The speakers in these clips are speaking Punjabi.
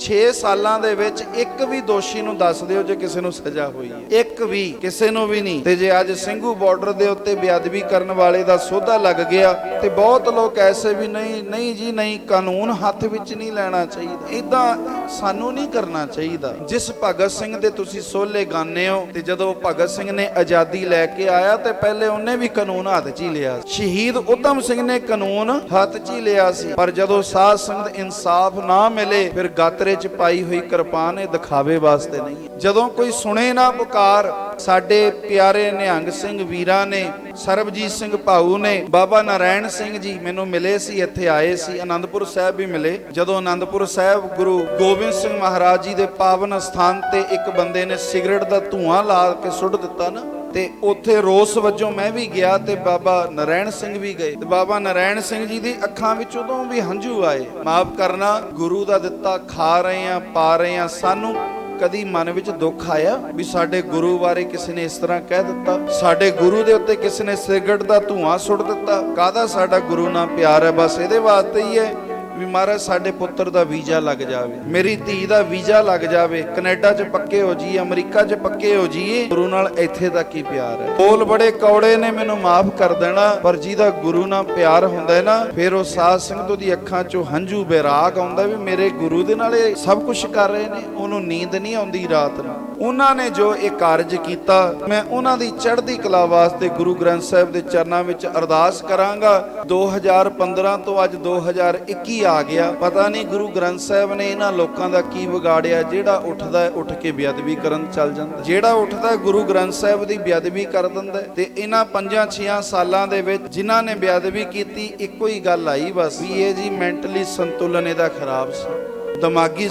6 ਸਾਲਾਂ ਦੇ ਵਿੱਚ ਇੱਕ ਵੀ ਦੋਸ਼ੀ ਨੂੰ ਦੱਸ ਦਿਓ ਜੇ ਕਿਸੇ ਨੂੰ ਸਜ਼ਾ ਹੋਈ ਹੈ। ਇੱਕ ਵੀ, ਕਿਸੇ ਨੂੰ ਵੀ ਨਹੀਂ। ਤੇ ਜੇ ਅੱਜ ਸਿੰਘੂ ਬਾਰਡਰ ਦੇ ਉੱਤੇ ਬੇਅਦਬੀ ਕਰਨ ਵਾਲੇ ਦਾ ਸੋਧਾ ਲੱਗ ਗਿਆ ਤੇ ਬਹੁਤ ਲੋਕ ਐਸੇ ਵੀ ਨਹੀਂ ਨਹੀਂ ਜੀ, ਨਹੀਂ, ਕਾਨੂੰਨ ਹੱਥ ਵਿੱਚ ਨਹੀਂ ਲੈਣਾ ਚਾਹੀਦਾ। ਇਦਾਂ ਸਾਨੂੰ ਨਹੀਂ ਕਰਨਾ ਚਾਹੀਦਾ। ਜਿਸ ਭਗਤ ਸਿੰਘ ਦੇ ਤੁਸੀਂ ਸੋਲੇ ਗਾਣੇ ਹੋ ਤੇ ਜਦੋਂ ਭਗਤ ਸਿੰਘ ਨੇ ਆਜ਼ਾਦੀ ਲੈ ਕੇ ਆਇਆ ਤੇ ਪਹਿਲੇ ਉਹਨੇ ਵੀ ਕਾਨੂੰਨ ਹੱਥ 'ਚ ਹੀ ਲਿਆ ਸ਼ਹੀਦ ਉਧਮ ਸਿੰਘ ਨੇ ਕਾਨੂੰਨ ਹੱਥ 'ਚ ਹੀ ਲਿਆ ਸੀ। ਪਰ ਜਦੋਂ ਸਾਧ ਸੰਗਤ ਇਨਸਾਫ ਨਾ ਮਿਲੇ, ਫਿਰ ਗਾਤਰੇ 'ਚ ਪਾਈ ਹੋਈ ਕਿਰਪਾਨ ਇਹ ਦਿਖਾਵੇ ਵਾਸਤੇ ਨਹੀਂ ਜਦੋਂ ਕੋਈ ਸੁਣੇ ਨਾ ਪੁਕਾਰ, ਸਾਡੇ ਪਿਆਰੇ ਨਿਹੰਗ ਸਿੰਘ ਵੀਰਾਂ ਨੇ, ਸਰਬਜੀਤ ਸਿੰਘ ਭਾਊ ਨੇ, ਬਾਬਾ ਨਾਰਾਇਣ ਸਿੰਘ ਜੀ ਮੈਨੂੰ ਮਿਲੇ ਸੀ, ਇੱਥੇ ਆਏ ਸੀ ਆਨੰਦਪੁਰ ਸਾਹਿਬ ਵੀ ਮਿਲੇ। ਜਦੋਂ ਆਨੰਦਪੁਰ ਸਾਹਿਬ ਗੁਰੂ ਗੋਬਿੰਦ ਸਿੰਘ ਮਹਾਰਾਜ ਜੀ ਦੇ ਪਾਵਨ ਸਥਾਨ ਤੇ ਇੱਕ ਬੰਦੇ ਨੇ ਸਿਗਰਟ ਦਾ ਧੂਆਂ ਲਾ ਕੇ ਸੁੱਟ ਦਿੱਤਾ ਨਾ ਤੇ ਉੱਥੇ ਰੋਸ ਵਜੋਂ ਮੈਂ ਵੀ ਗਿਆ ਤੇ ਬਾਬਾ ਨਰੈਣ ਸਿੰਘ ਵੀ ਗਏ। ਤੇ ਬਾਬਾ ਨਰੈਣ ਸਿੰਘ ਜੀ ਦੀ ਅੱਖਾਂ ਵਿੱਚ ਉਦੋਂ ਵੀ ਹੰਝੂ ਆਏ। ਮਾਫ ਕਰਨਾ, ਗੁਰੂ ਦਾ ਦਿੱਤਾ, ਖਾ ਰਹੇ ਆ ਪਾ ਰਹੇ ਆ ਸਾਨੂੰ ਕਦੀ ਮਨ ਵਿੱਚ ਦੁੱਖ ਆਇਆ ਵੀ ਸਾਡੇ ਗੁਰੂ ਬਾਰੇ ਕਿਸੇ ਨੇ ਇਸ ਤਰ੍ਹਾਂ ਕਹਿ ਦਿੱਤਾ? ਸਾਡੇ ਗੁਰੂ ਦੇ ਉੱਤੇ ਕਿਸੇ ਨੇ ਸਿਗਰਟ ਦਾ ਧੂਆਂ ਸੁੱਟ ਦਿੱਤਾ? ਕਾਹਦਾ ਸਾਡਾ ਗੁਰੂ ਨਾਲ ਪਿਆਰ ਹੈ? ਬਸ ਇਹਦੇ ਵਾਸਤੇ ਹੀ ਹੈ। ਵੀ ਮਹਾਰਾਜ, ਸਾਡੇ ਪੁੱਤਰ ਦਾ ਵੀਜ਼ਾ ਲੱਗ ਜਾਵੇ। ਮੇਰੀ ਧੀ ਦਾ ਵੀਜ਼ਾ ਲੱਗ ਜਾਵੇ। ਕੈਨੇਡਾ 'ਚ ਪੱਕੇ ਹੋ ਜੀ ਅਮਰੀਕਾ 'ਚ ਪੱਕੇ ਹੋ ਜਾਈਏ। ਗੁਰੂ ਨਾਲ ਇੱਥੇ ਤੱਕ ਹੀ ਪਿਆਰ ਹੈ? ਬੋਲ ਬੜੇ ਕੌੜੇ ਨੇ, ਮੈਨੂੰ ਮਾਫ ਕਰ ਦੇਣਾ। ਪਰ ਜਿਹਦਾ ਗੁਰੂ ਨਾਲ ਪਿਆਰ ਹੁੰਦਾ ਹੈ ਨਾ, ਫਿਰ ਉਹ ਸਾਧ ਸੰਗਤ ਦੀ ਅੱਖਾਂ 'ਚੋਂ ਹੰਝੂ, ਬੇਰਾਗ ਆਉਂਦਾ ਵੀ ਮੇਰੇ ਗੁਰੂ ਦੇ ਨਾਲ ਇਹ ਸਭ ਕੁਝ ਕਰ ਰਹੇ ਨੇ। ਉਹਨੂੰ ਨੀਂਦ ਨਹੀਂ ਆਉਂਦੀ ਰਾਤ ਨੂੰ। ਉਹਨਾਂ ਨੇ ਜੋ ਇਹ ਕਾਰਜ ਕੀਤਾ, ਮੈਂ ਉਹਨਾਂ ਦੀ ਚੜ੍ਹਦੀ ਕਲਾ ਵਾਸਤੇ ਗੁਰੂ ਗ੍ਰੰਥ ਸਾਹਿਬ ਦੇ ਚਰਨਾਂ ਵਿੱਚ ਅਰਦਾਸ ਕਰਾਂਗਾ। 2015 ਤੋਂ ਅੱਜ 2021 ਆ ਗਿਆ। ਪਤਾ ਨਹੀਂ ਗੁਰੂ ਗ੍ਰੰਥ ਸਾਹਿਬ ਨੇ ਇਹਨਾਂ ਲੋਕਾਂ ਦਾ ਕੀ ਵਿਗਾੜਿਆ। ਜਿਹੜਾ ਉੱਠਦਾ ਉੱਠ ਕੇ ਬੇਅਦਬੀ ਕਰਨ ਚੱਲ ਜਾਂਦਾ ਜਿਹੜਾ ਉੱਠਦਾ ਗੁਰੂ ਗ੍ਰੰਥ ਸਾਹਿਬ ਦੀ ਬੇਅਦਬੀ ਕਰ ਦਿੰਦਾ ਤੇ ਇਹਨਾਂ 5-6 ਸਾਲਾਂ ਦੇ ਵਿੱਚ ਜਿਨ੍ਹਾਂ ਨੇ ਬੇਅਦਬੀ ਕੀਤੀ, ਇੱਕੋ ਹੀ ਗੱਲ ਆਈ ਬਸ ਵੀ ਇਹ ਜੀ ਮੈਂਟਲੀ ਸੰਤੁਲਨ ਇਹਦਾ ਖਰਾਬ ਸੀ। ਦਿਮਾਗੀ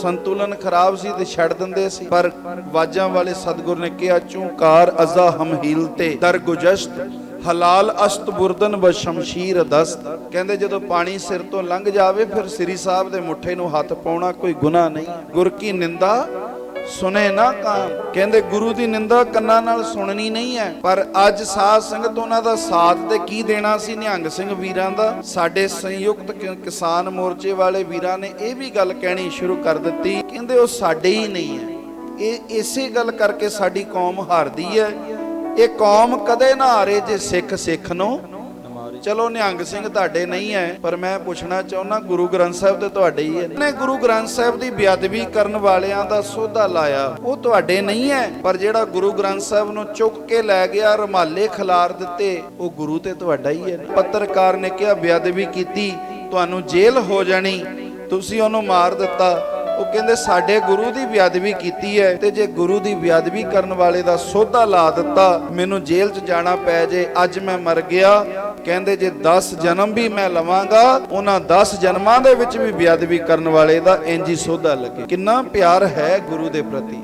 ਸੰਤੁਲਨ ਖਰਾਬ ਸੀ ਤੇ ਛੱਡ ਦਿੰਦੇ ਸੀ। ਪਰ ਵਾਜਾਂ ਵਾਲੇ ਸਤਿਗੁਰ ਨੇ ਕਿਹਾ, ਚੂਕਾਰ ਅਜ਼ਾ ਹਮ ਤੇ ਦਰ ਹਲਾਲ ਅਸਤ ਬੁਰਦਨ ਬ ਸ਼ਮਸ਼ੀਰ ਦਸਤ। ਕਹਿੰਦੇ ਜਦੋਂ ਪਾਣੀ ਸਿਰ ਤੋਂ ਲੰਘ ਜਾਵੇ, ਫਿਰ ਸ੍ਰੀ ਸਾਹਿਬ ਦੇ ਮੁੱਠੇ ਨੂੰ ਹੱਥ ਪਾਉਣਾ ਕੋਈ ਗੁਨਾਹ ਨਹੀਂ। ਗੁਰ ਕੀ ਨਿੰਦਾ? ਸੁਨੇ ਨਾ ਕਾਮ। ਕਹਿੰਦੇ ਗੁਰੂ ਦੀ ਨਿੰਦਾ ਕੰਨਾਂ ਨਾਲ ਸੁਣਨੀ ਨਹੀਂ ਹੈ। ਪਰ ਅੱਜ ਸਾਧ ਸੰਗਤ ਉਹਨਾਂ ਦਾ ਸਾਥ ਤੇ ਕੀ ਦੇਣਾ ਸੀ ਨਿਹੰਗ ਸਿੰਘ ਵੀਰਾਂ ਦਾ? ਸਾਡੇ ਸੰਯੁਕਤ ਕਿਸਾਨ ਮੋਰਚੇ ਵਾਲੇ ਵੀਰਾਂ ਨੇ ਇਹ ਵੀ ਗੱਲ ਕਹਿਣੀ ਸ਼ੁਰੂ ਕਰ ਦਿੱਤੀ। ਕਹਿੰਦੇ ਉਹ ਸਾਡੇ ਹੀ ਨਹੀਂ ਹੈ। ਇਹ ਇਸੇ ਗੱਲ ਕਰਕੇ ਸਾਡੀ ਕੌਮ ਹਾਰਦੀ ਹੈ। ਇਹ ਕੌਮ ਕਦੇ ਨਾ ਹਾਰੇ ਜੇ ਸਿੱਖ ਸਿੱਖ ਨੂੰ। ਚਲੋ ਨਿਹੰਗ ਸਿੰਘ ਤੁਹਾਡੇ ਨਹੀਂ ਹੈ, ਪਰ ਮੈਂ ਪੁੱਛਣਾ ਚਾਹੁੰਦਾ ਗੁਰੂ ਗ੍ਰੰਥ ਸਾਹਿਬ ਤੇ ਤੁਹਾਡੇ ਹੀ ਹੈ। ਨੇ ਗੁਰੂ ਗ੍ਰੰਥ ਸਾਹਿਬ ਦੀ ਬੇਅਦਬੀ ਕਰਨ ਵਾਲਿਆਂ ਦਾ ਸੋਧਾ ਲਾਇਆ। ਉਹ ਤੁਹਾਡੇ ਨਹੀਂ ਹੈ, ਪਰ ਜਿਹੜਾ ਗੁਰੂ ਗ੍ਰੰਥ ਸਾਹਿਬ ਨੂੰ ਚੁੱਕ ਕੇ ਲੈ ਗਿਆ, ਰਮਾਲੇ ਖਿਲਾਰ ਦਿੱਤੇ, ਉਹ ਗੁਰੂ ਤੇ ਤੁਹਾਡਾ ਹੀ ਹੈ। ਪੱਤਰਕਾਰ ਨੇ ਕਿਹਾ, ਬੇਅਦਬੀ ਕੀਤੀ, ਤੁਹਾਨੂੰ ਜੇਲ੍ਹ ਹੋ ਜਾਣੀ, ਤੁਸੀਂ ਉਹਨੂੰ ਮਾਰ ਦਿੱਤਾ। ਉਹ ਕਹਿੰਦੇ ਸਾਡੇ ਗੁਰੂ ਦੀ ਬੇਅਦਬੀ ਕੀਤੀ ਹੈ ਤੇ ਜੇ ਗੁਰੂ ਦੀ ਬੇਅਦਬੀ ਕਰਨ ਵਾਲੇ ਦਾ ਸੋਧਾ ਲਾ ਦਿੱਤਾ, ਮੈਨੂੰ ਜੇਲ੍ਹ 'ਚ ਜਾਣਾ ਪੈ ਜੇ, ਅੱਜ ਮੈਂ ਮਰ ਗਿਆ। ਕਹਿੰਦੇ ਜੇ 10 ਜਨਮ ਵੀ ਮੈਂ ਲਵਾਂਗਾ, ਉਹਨਾਂ 10 ਜਨਮਾਂ ਦੇ ਵਿੱਚ ਵੀ ਬੇਅਦਬੀ ਕਰਨ ਵਾਲੇ ਦਾ ਇੰਜ ਹੀ ਸੋਧਾ ਲੱਗੇ। ਕਿੰਨਾ ਪਿਆਰ ਹੈ ਗੁਰੂ ਦੇ ਪ੍ਰਤੀ।